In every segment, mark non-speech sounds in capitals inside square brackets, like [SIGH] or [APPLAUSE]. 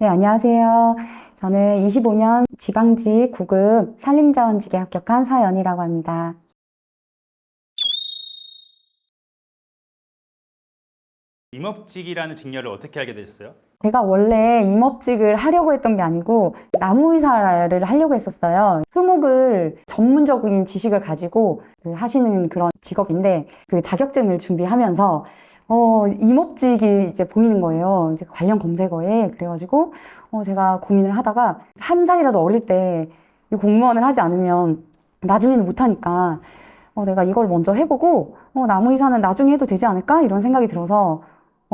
네, 안녕하세요. 저는 25년 지방직 9급 산림자원직에 합격한 서연이라고 합니다. 임업직이라는 직렬을 어떻게 알게 되셨어요? 제가 원래 임업직을 하려고 했던 게 아니고 나무의사를 하려고 했었어요. 수목을 전문적인 지식을 가지고 그 하시는 그런 직업인데 그 자격증을 준비하면서 어, 임업직이 이제 보이는 거예요. 이제 관련 검색어에. 그래가지고 어, 제가 고민을 하다가 한 살이라도 어릴 때 이 공무원을 하지 않으면 나중에는 못하니까 어, 내가 이걸 먼저 해보고 어, 나무의사는 나중에 해도 되지 않을까? 이런 생각이 들어서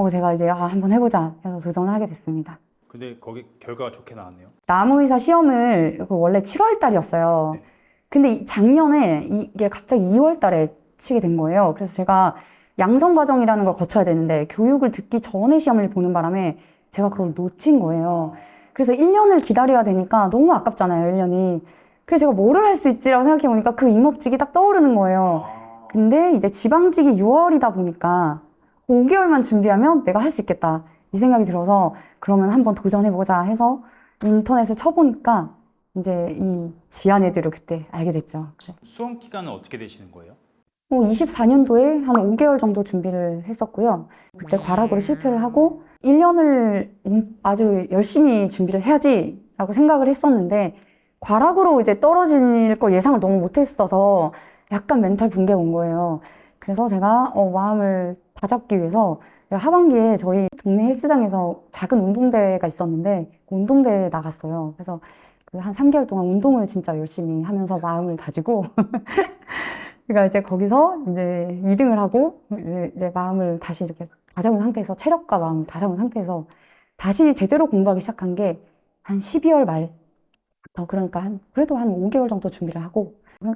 어, 제가 이제 아, 한번 해보자 해서 도전을 하게 됐습니다. 근데 거기 결과가 좋게 나왔네요. 나무의사 시험을 그 원래 7월 달이었어요. 네. 근데 이- 작년에 이게 갑자기 2월 달에 치게 된 거예요. 그래서 제가 양성 과정이라는 걸 거쳐야 되는데 교육을 듣기 전에 시험을 보는 바람에 제가 그걸 놓친 거예요. 그래서 1년을 기다려야 되니까 너무 아깝잖아요, 1년이. 그래서 제가 뭐를 할 수 있지라고 생각해 보니까 그 임업직이 딱 떠오르는 거예요. 근데 이제 지방직이 6월이다 보니까 5개월만 준비하면 내가 할 수 있겠다. 이 생각이 들어서 그러면 한번 도전해보자 해서 인터넷을 쳐보니까 이제 이 지안 애들을 그때 알게 됐죠. 수험 기간은 어떻게 되시는 거예요? 24년도에 한 5개월 정도 준비를 했었고요. 그때 과락으로 실패를 하고 1년을 아주 열심히 준비를 해야지라고 생각을 했었는데 과락으로 이제 떨어질 걸 예상을 너무 못했어서 약간 멘탈 붕괴가 온 거예요. 그래서 제가 어, 마음을 다잡기 위해서 하반기에 저희 동네 헬스장에서 작은 운동대회가 있었는데 그 운동대회에 나갔어요. 그래서 그 한 3개월 동안 운동을 진짜 열심히 하면서 마음을 다지고 [LAUGHS] 그러니까 이제 거기서 이제 2등을 하고 이제- 이제 마음을 다시 이렇게 다잡은 상태에서 체력과 마음을 다잡은 상태에서 다시 제대로 공부하기 시작한 게 한 12월 말부터 그러니까 한 그래도 한 5개월 정도 준비를 하고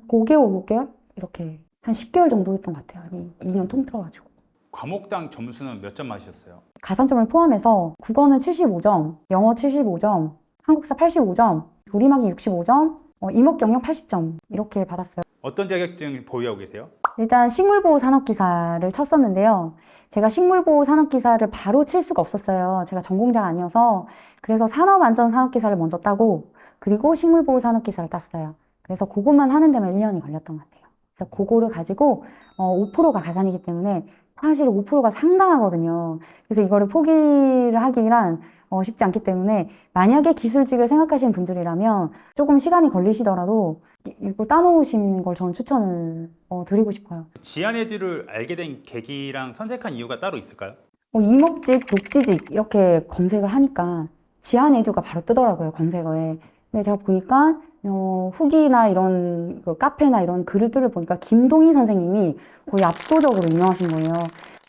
5개월 5개월 이렇게 한 10개월 정도 했던 것 같아요. 한 2년 통틀어가지고 과목당 점수는 몇 점 맞으셨어요? 가산점을 포함해서 국어는 75점, 영어 75점, 한국사 85점, 조리막이 65점, 어, 이목경영 80점 이렇게 받았어요. 어떤 자격증 보유하고 계세요? 일단 식물보호 산업기사를 쳤었는데요. 제가 식물보호 산업기사를 바로 칠 수가 없었어요. 제가 전공자가 아니어서. 그래서 산업안전산업기사를 먼저 따고, 그리고 식물보호 산업기사를 땄어요. 그래서 그것만 하는 데만 1년이 걸렸던 것 같아요. 그래서 그거를 가지고, 어, 5%가 가산이기 때문에 사실 5%가 상당하거든요. 그래서 이거를 포기를 하기란 어, 쉽지 않기 때문에 만약에 기술직을 생각하시는 분들이라면 조금 시간이 걸리시더라도 이- 이거 따놓으시는 걸 저는 추천을 어, 드리고 싶어요. 지안에듀를 알게 된 계기랑 선택한 이유가 따로 있을까요? 어, 임업직, 녹지직 이렇게 검색을 하니까 지안 에듀가 바로 뜨더라고요 검색어에. 근데 제가 보니까 어, 후기나 이런 그 카페나 이런 글들을 보니까 김동희 선생님이 거의 압도적으로 유명하신 거예요.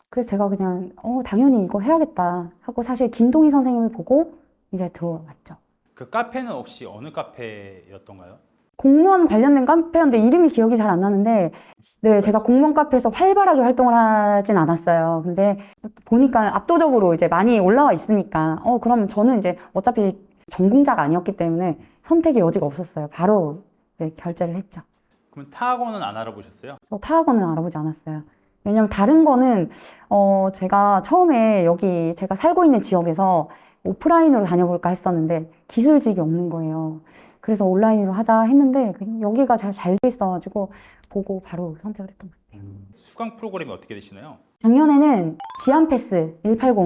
그래서 제가 그냥 어, 당연히 이거 해야겠다 하고 사실 김동희 선생님을 보고 이제 들어왔죠. 그 카페는 혹시 어느 카페였던가요? 공무원 관련된 카페였는데 이름이 기억이 잘 안 나는데 네 제가 공무원 카페에서 활발하게 활동을 하진 않았어요. 근데 보니까 압도적으로 이제 많이 올라와 있으니까 어 그러면 저는 이제 어차피 전공자가 아니었기 때문에 선택의 여지가 없었어요. 바로 이제 결제를 했죠. 그럼 타학원은 안 알아보셨어요? 저 타학원은 알아보지 않았어요. 왜냐면 다른 거는 어 제가 처음에 여기 제가 살고 있는 지역에서 오프라인으로 다녀볼까 했었는데 기술직이 없는 거예요. 그래서 온라인으로 하자 했는데 여기가 잘 잘 돼 있어가지고 보고 바로 선택을 했던 것 같아요. 수강 프로그램이 어떻게 되시나요? 작년에는 지안패스 180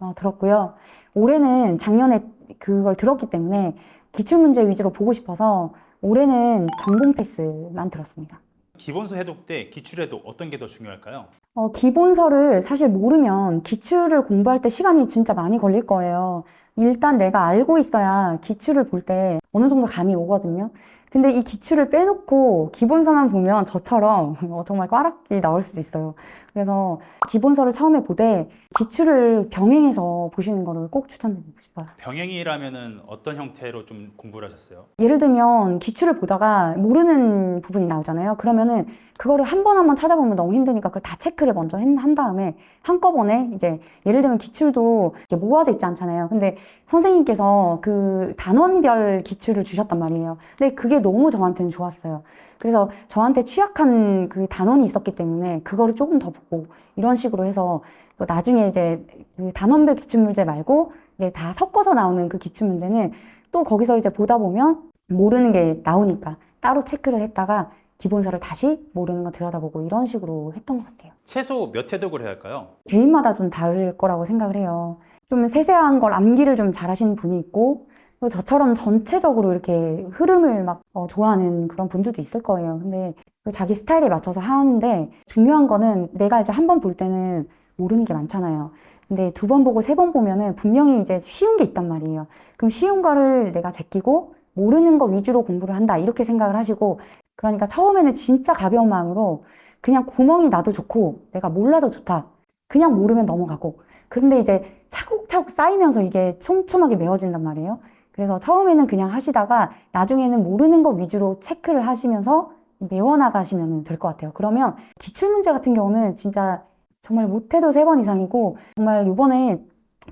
어, 들었고요. 올해는 작년에 그걸 들었기 때문에 기출문제 위주로 보고 싶어서 올해는 전공 패스만 들었습니다. 기본서 해독 때 기출 해독 어떤 게 더 중요할까요? 어, 기본서를 사실 모르면 기출을 공부할 때 시간이 진짜 많이 걸릴 거예요. 일단 내가 알고 있어야 기출을 볼 때 어느 정도 감이 오거든요. 근데 이 기출을 빼놓고 기본서만 보면 저처럼 [LAUGHS] 어, 정말 꽈락이 나올 수도 있어요. 그래서 기본서를 처음에 보되 기출을 병행해서 보시는 거를 꼭 추천드리고 싶어요. 병행이라면은 어떤 형태로 좀 공부를 하셨어요? 예를 들면 기출을 보다가 모르는 부분이 나오잖아요. 그러면은 그거를 한 번 한 번 찾아보면 너무 힘드니까 그걸 다 체크를 먼저 한- 한 다음에 한꺼번에 이제 예를 들면 기출도 모아져 있지 않잖아요. 근데 선생님께서 그 단원별 기출을 주셨단 말이에요. 근데 그게 너무 저한테는 좋았어요. 그래서 저한테 취약한 그 단원이 있었기 때문에 그거를 조금 더 보고 이런 식으로 해서 뭐 나중에 이제 그 단원별 기출 문제 말고 이제 다 섞어서 나오는 그 기출 문제는 또 거기서 이제 보다 보면 모르는 게 나오니까 따로 체크를 했다가 기본서를 다시 모르는 거 들여다보고 이런 식으로 했던 것 같아요. 최소 몇 회독을 해야 할까요? 개인마다 좀 다를 거라고 생각을 해요. 좀 세세한 걸 암기를 좀 잘하시는 분이 있고 또 저처럼 전체적으로 이렇게 흐름을 막 어, 좋아하는 그런 분들도 있을 거예요. 근데 그 자기 스타일에 맞춰서 하는데 중요한 거는 내가 이제 한 번 볼 때는 모르는 게 많잖아요. 근데 두 번 보고 세 번 보면은 분명히 이제 쉬운 게 있단 말이에요. 그럼 쉬운 거를 내가 제끼고 모르는 거 위주로 공부를 한다. 이렇게 생각을 하시고 그러니까 처음에는 진짜 가벼운 마음으로 그냥 구멍이 나도 좋고 내가 몰라도 좋다. 그냥 모르면 넘어가고. 그런데 이제 차곡차곡 쌓이면서 이게 촘촘하게 메워진단 말이에요. 그래서 처음에는 그냥 하시다가 나중에는 모르는 거 위주로 체크를 하시면서 메워나가시면 될 것 같아요. 그러면 기출 문제 같은 경우는 진짜 정말 못해도 세 번 이상이고 정말 이번에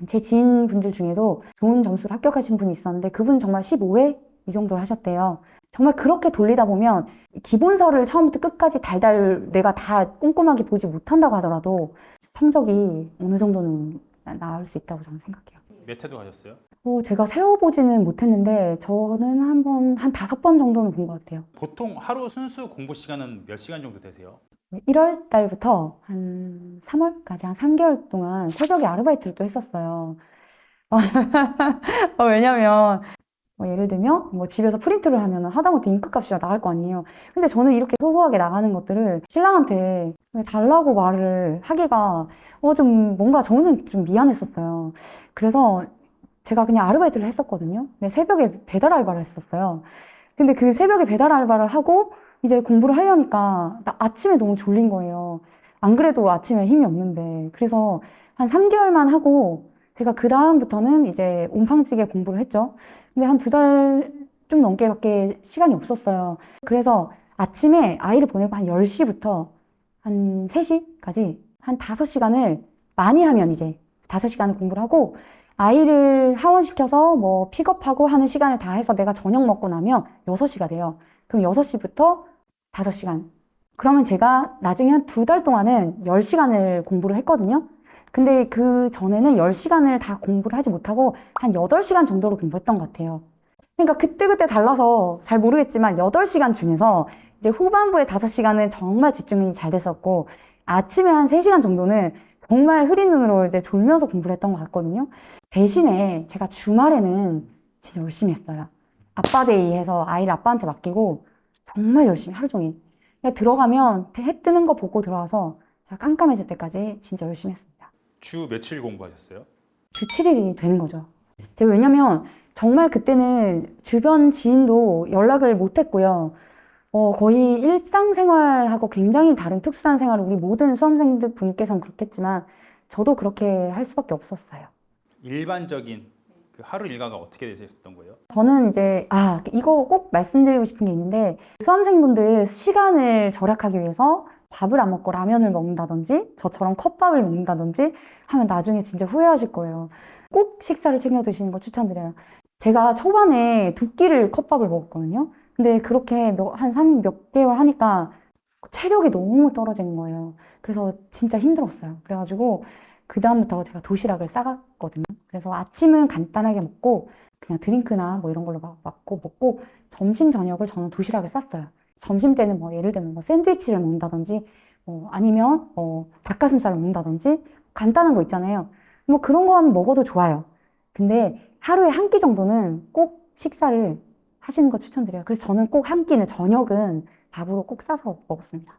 제 지인분들 중에도 좋은 점수를 합격하신 분이 있었는데 그분 정말 15회 이 정도를 하셨대요. 정말 그렇게 돌리다 보면 기본서를 처음부터 끝까지 달달 내가 다 꼼꼼하게 보지 못한다고 하더라도 성적이 어느 정도는 나- 나올 수 있다고 저는 생각해요. 몇 회독 하셨어요? 어, 제가 세워보지는 못했는데 저는 한 번, 한 다섯 번 정도는 본 것 같아요. 보통 하루 순수 공부 시간은 몇 시간 정도 되세요? 1월 달부터 한 3월까지 한 3개월 동안 새벽에 아르바이트를 또 했었어요. [LAUGHS] 어, 왜냐면 뭐 예를 들면 뭐 집에서 프린트를 하면 하다못해 잉크값이 나갈 거 아니에요. 근데 저는 이렇게 소소하게 나가는 것들을 신랑한테 달라고 말을 하기가 어 좀 뭔가 저는 좀 미안했었어요. 그래서 제가 그냥 아르바이트를 했었거든요. 근데 새벽에 배달 알바를 했었어요. 근데 그 새벽에 배달 알바를 하고 이제 공부를 하려니까 나 아침에 너무 졸린 거예요. 안 그래도 아침에 힘이 없는데. 그래서 한 3개월만 하고 제가 그 다음부터는 이제 온팡지게 공부를 했죠. 근데 한 두 달 좀 넘게밖에 시간이 없었어요. 그래서 아침에 아이를 보내고 한 10시부터 한 3시까지 한 5시간을 많이 하면 이제 5시간을 공부를 하고 아이를 하원시켜서 뭐 픽업하고 하는 시간을 다 해서 내가 저녁 먹고 나면 6시가 돼요. 그럼 6시부터 5시간. 그러면 제가 나중에 한 두 달 동안은 10시간을 공부를 했거든요. 근데 그 전에는 10시간을 다 공부를 하지 못하고 한 8시간 정도로 공부했던 것 같아요. 그러니까 그때그때 달라서 잘 모르겠지만 8시간 중에서 이제 후반부에 5시간은 정말 집중이 잘 됐었고 아침에 한 3시간 정도는 정말 흐린 눈으로 이제 졸면서 공부를 했던 것 같거든요. 대신에 제가 주말에는 진짜 열심히 했어요. 아빠데이 해서 아이를 아빠한테 맡기고 정말 열심히 하루 종일. 들어가면 해 뜨는 거 보고 들어와서 제가 깜깜해질 때까지 진짜 열심히 했습니다. 주 며칠 공부하셨어요? 주 7일이 되는 거죠. 제가 왜냐면 정말 그때는 주변 지인도 연락을 못 했고요. 어, 거의 일상생활하고 굉장히 다른 특수한 생활을 우리 모든 수험생들 분께서는 그렇겠지만 저도 그렇게 할 수밖에 없었어요. 일반적인 그 하루 일과가 어떻게 되셨던 거예요? 저는 이제 아 이거 꼭 말씀드리고 싶은 게 있는데 수험생분들 시간을 절약하기 위해서 밥을 안 먹고 라면을 먹는다든지 저처럼 컵밥을 먹는다든지 하면 나중에 진짜 후회하실 거예요. 꼭 식사를 챙겨 드시는 거 추천드려요. 제가 초반에 두 끼를 컵밥을 먹었거든요. 근데 그렇게 한삼몇 개월 하니까 체력이 너무 떨어지는 거예요. 그래서 진짜 힘들었어요. 그래가지고 그다음부터 제가 도시락을 싸갔거든요. 그래서 아침은 간단하게 먹고 그냥 드링크나 뭐 이런 걸로 막 먹고 먹고 점심 저녁을 저는 도시락을 쌌어요. 점심 때는 뭐 예를 들면 뭐 샌드위치를 먹는다든지 뭐 아니면 뭐 닭가슴살을 먹는다든지 간단한 거 있잖아요. 뭐 그런 거 먹어도 좋아요. 근데 하루에 한 끼 정도는 꼭 식사를 하시는 거 추천드려요. 그래서 저는 꼭 한 끼는 저녁은 밥으로 꼭 싸서 먹었습니다.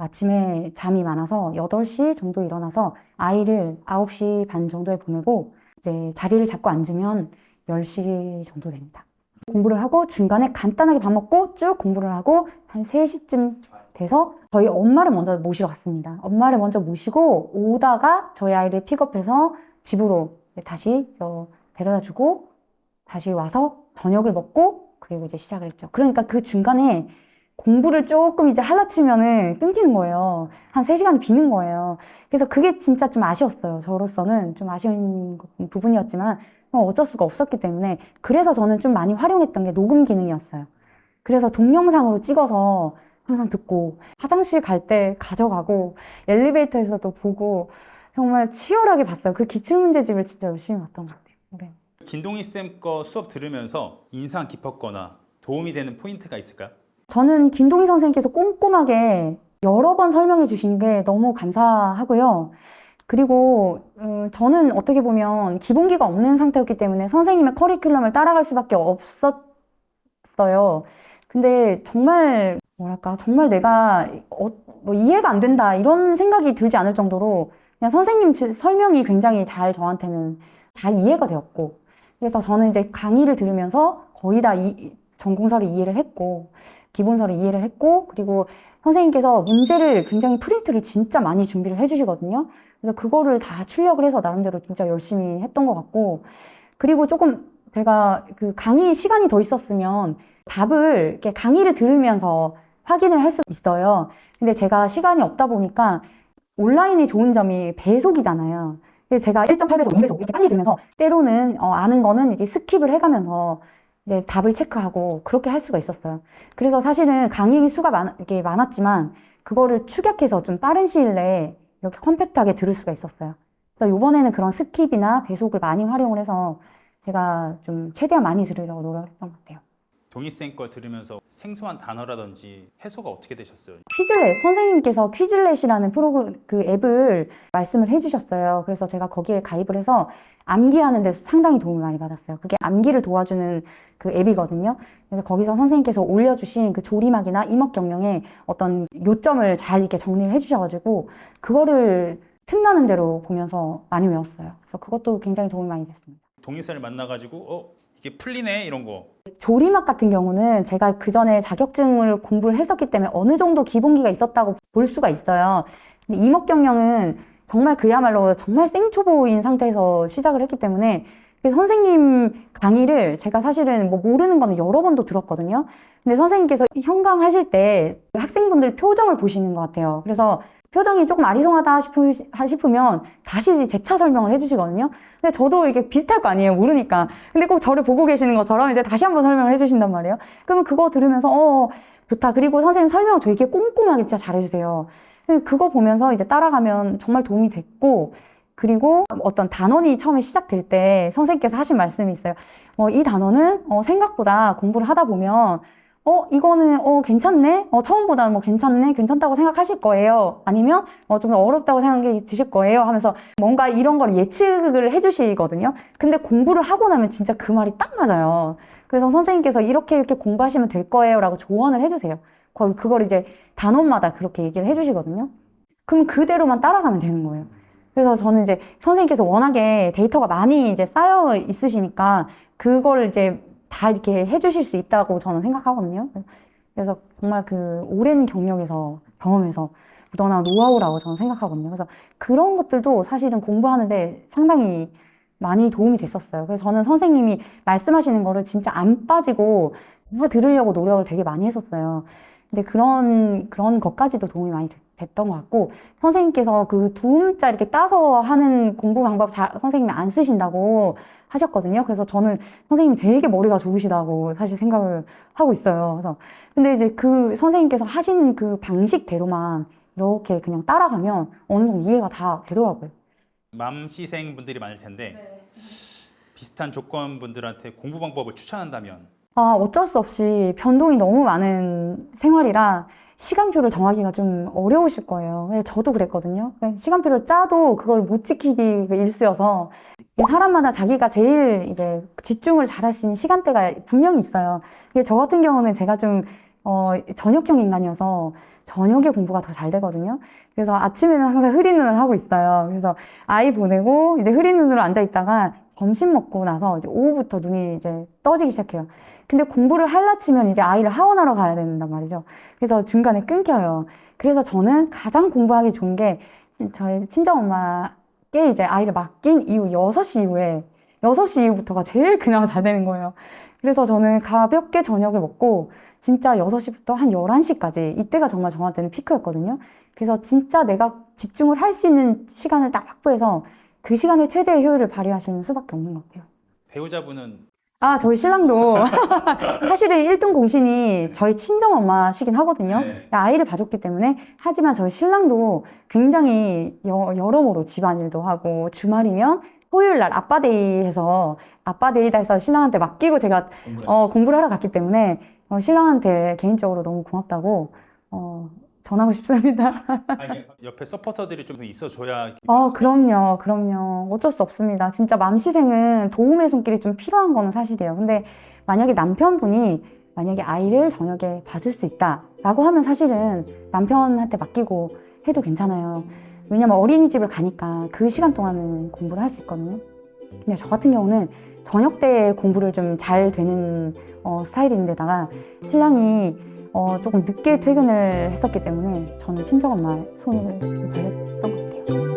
아침에 잠이 많아서 8시 정도 일어나서 아이를 9시 반 정도에 보내고 이제 자리를 잡고 앉으면 10시 정도 됩니다. 공부를 하고 중간에 간단하게 밥 먹고 쭉 공부를 하고 한 3시쯤 돼서 저희 엄마를 먼저 모시러 갔습니다. 엄마를 먼저 모시고 오다가 저희 아이를 픽업해서 집으로 다시 어, 데려다 주고 다시 와서 저녁을 먹고 그리고 이제 시작을 했죠. 그러니까 그 중간에 공부를 조금 이제 할라치면은 끊기는 거예요. 한 3시간이 비는 거예요. 그래서 그게 진짜 좀 아쉬웠어요. 저로서는 좀 아쉬운 부분이었지만 어, 어쩔 수가 없었기 때문에 그래서 저는 좀 많이 활용했던 게 녹음 기능이었어요. 그래서 동영상으로 찍어서 항상 듣고 화장실 갈 때 가져가고 엘리베이터에서도 보고 정말 치열하게 봤어요. 그 기출 문제집을 진짜 열심히 봤던 것 같아요. 네. 김동희 쌤 거 수업 들으면서 인상 깊었거나 도움이 되는 포인트가 있을까요? 저는 김동희 선생님께서 꼼꼼하게 여러 번 설명해 주신 게 너무 감사하고요. 그리고 음, 저는 어떻게 보면 기본기가 없는 상태였기 때문에 선생님의 커리큘럼을 따라갈 수밖에 없었어요. 근데 정말 뭐랄까 정말 내가 어, 뭐 이해가 안 된다 이런 생각이 들지 않을 정도로 그냥 선생님 지- 설명이 굉장히 잘 저한테는 잘 이해가 되었고 그래서 저는 이제 강의를 들으면서 거의 다 이, 전공서를 이해를 했고 기본서를 이해를 했고 그리고 선생님께서 문제를 굉장히 프린트를 진짜 많이 준비를 해주시거든요. 그래서 그거를 다 출력을 해서 나름대로 진짜 열심히 했던 것 같고 그리고 조금 제가 그 강의 시간이 더 있었으면 답을 이렇게 강의를 들으면서 확인을 할 수 있어요. 근데 제가 시간이 없다 보니까 온라인이 좋은 점이 배속이잖아요. 제가 1.8배속, 2배속 이렇게 빨리 들으면서 때로는 어, 아는 거는 이제 스킵을 해가면서 이제 답을 체크하고 그렇게 할 수가 있었어요. 그래서 사실은 강의 수가 많, 이렇게 많았지만 그거를 축약해서 좀 빠른 시일 내에 이렇게 컴팩트하게 들을 수가 있었어요. 그래서 이번에는 그런 스킵이나 배속을 많이 활용을 해서 제가 좀 최대한 많이 들으려고 노력했던 것 같아요. 동희 쌤거 들으면서 생소한 단어라든지 해소가 어떻게 되셨어요? 퀴즐렛 선생님께서 퀴즐렛이라는 프로그 그 앱을 말씀을 해주셨어요. 그래서 제가 거기에 가입을 해서 암기하는 데서 상당히 도움을 많이 받았어요. 그게 암기를 도와주는 그 앱이거든요. 그래서 거기서 선생님께서 올려주신 그 조리막이나 이목 경영에 어떤 요점을 잘 이렇게 정리를 해주셔가지고 그거를 틈나는 대로 보면서 많이 외웠어요. 그래서 그것도 굉장히 도움이 많이 됐습니다. 동희 쌤을 만나가지고 어 이게 풀리네 이런 거 조리막 같은 경우는 제가 그 전에 자격증을 공부를 했었기 때문에 어느 정도 기본기가 있었다고 볼 수가 있어요. 근데 이목경영은 정말 그야말로 정말 생초보인 상태에서 시작을 했기 때문에 그래서 선생님 강의를 제가 사실은 뭐 모르는 거는 여러 번도 들었거든요. 근데 선생님께서 현강 하실 때 학생분들 표정을 보시는 것 같아요. 그래서 표정이 조금 아리송하다 싶으, 싶으면 다시 재차 설명을 해주시거든요. 근데 저도 이게 비슷할 거 아니에요. 모르니까. 근데 꼭 저를 보고 계시는 것처럼 이제 다시 한번 설명을 해주신단 말이에요. 그러면 그거 들으면서, 어, 좋다. 그리고 선생님 설명을 되게 꼼꼼하게 진짜 잘해주세요. 그거 보면서 이제 따라가면 정말 도움이 됐고, 그리고 어떤 단원이 처음에 시작될 때 선생님께서 하신 말씀이 있어요. 어, 이 단원은 어, 생각보다 공부를 하다 보면 어, 이거는, 어, 괜찮네? 어, 처음보다는 뭐 괜찮네? 괜찮다고 생각하실 거예요? 아니면, 어, 좀 어렵다고 생각이 드실 거예요? 하면서 뭔가 이런 걸 예측을 해주시거든요? 근데 공부를 하고 나면 진짜 그 말이 딱 맞아요. 그래서 선생님께서 이렇게 이렇게 공부하시면 될 거예요? 라고 조언을 해주세요. 그걸 이제 단원마다 그렇게 얘기를 해주시거든요? 그럼 그대로만 따라가면 되는 거예요. 그래서 저는 이제 선생님께서 워낙에 데이터가 많이 이제 쌓여 있으시니까 그걸 이제 다 이렇게 해주실 수 있다고 저는 생각하거든요. 그래서 정말 그 오랜 경력에서 경험에서 묻어나온 노하우라고 저는 생각하거든요. 그래서 그런 것들도 사실은 공부하는데 상당히 많이 도움이 됐었어요. 그래서 저는 선생님이 말씀하시는 거를 진짜 안 빠지고 정말 들으려고 노력을 되게 많이 했었어요. 근데 그런, 그런 것까지도 도움이 많이 됐- 됐던 것 같고, 선생님께서 그 두 음자 이렇게 따서 하는 공부 방법 잘, 선생님이 안 쓰신다고 하셨거든요. 그래서 저는 선생님이 되게 머리가 좋으시다고 사실 생각을 하고 있어요. 그래서, 근데 이제 그 선생님께서 하시는 그 방식대로만 이렇게 그냥 따라가면 어느 정도 이해가 다 되더라고요. 맘시생 분들이 많을 텐데 비슷한 조건 분들한테 공부 방법을 추천한다면 아, 어쩔 수 없이 변동이 너무 많은 생활이라 시간표를 정하기가 좀 어려우실 거예요. 네, 저도 그랬거든요. 네, 시간표를 짜도 그걸 못 지키기 그 일쑤여서 이 사람마다 자기가 제일 이제 집중을 잘할 수 있는 시간대가 분명히 있어요. 저 같은 경우는 제가 좀 어, 저녁형 인간이어서 저녁에 공부가 더 잘 되거든요. 그래서 아침에는 항상 흐린 눈을 하고 있어요. 그래서 아이 보내고 이제 흐린 눈으로 앉아 있다가 점심 먹고 나서 이제 오후부터 눈이 이제 떠지기 시작해요. 근데 공부를 할라치면 이제 아이를 하원하러 가야 된단 말이죠. 그래서 중간에 끊겨요. 그래서 저는 가장 공부하기 좋은 게 저희 친정엄마께 이제 아이를 맡긴 이후 6시 이후에 6시 이후부터가 제일 그냥 잘 되는 거예요. 그래서 저는 가볍게 저녁을 먹고 진짜 6시부터 한 11시까지 이때가 정말 저한테는 피크였거든요. 그래서 진짜 내가 집중을 할 수 있는 시간을 딱 확보해서 그 시간에 최대의 효율을 발휘하시는 수밖에 없는 것 같아요. 배우자분은 아, 저희 신랑도 [LAUGHS] 사실은 1등 공신이 저희 친정 엄마시긴 하거든요. 네. 아이를 봐줬기 때문에 하지만 저희 신랑도 굉장히 여, 여러모로 집안일도 하고 주말이면 토요일 날 아빠데이 해서 아빠데이다 해서 신랑한테 맡기고 제가 어, 공부를 하러 갔기 때문에 어, 신랑한테 개인적으로 너무 고맙다고 어, 전하고 싶습니다. 옆에 서포터들이 좀 있어줘야 어, 그럼요, 그럼요. 어쩔 수 없습니다. 진짜 맘시생은 도움의 손길이 좀 필요한 거는 사실이에요. 근데 만약에 남편분이 만약에 아이를 저녁에 봐줄 수 있다라고 하면 사실은 남편한테 맡기고 해도 괜찮아요. 왜냐면 어린이집을 가니까 그 시간 동안은 공부를 할 수 있거든요. 근데 저 같은 경우는 저녁 때 공부를 좀 잘 되는 어, 스타일인데다가 신랑이 어, 조금 늦게 퇴근을 했었기 때문에 저는 친정 엄마 손을 좀 벌렸던 것 같아요.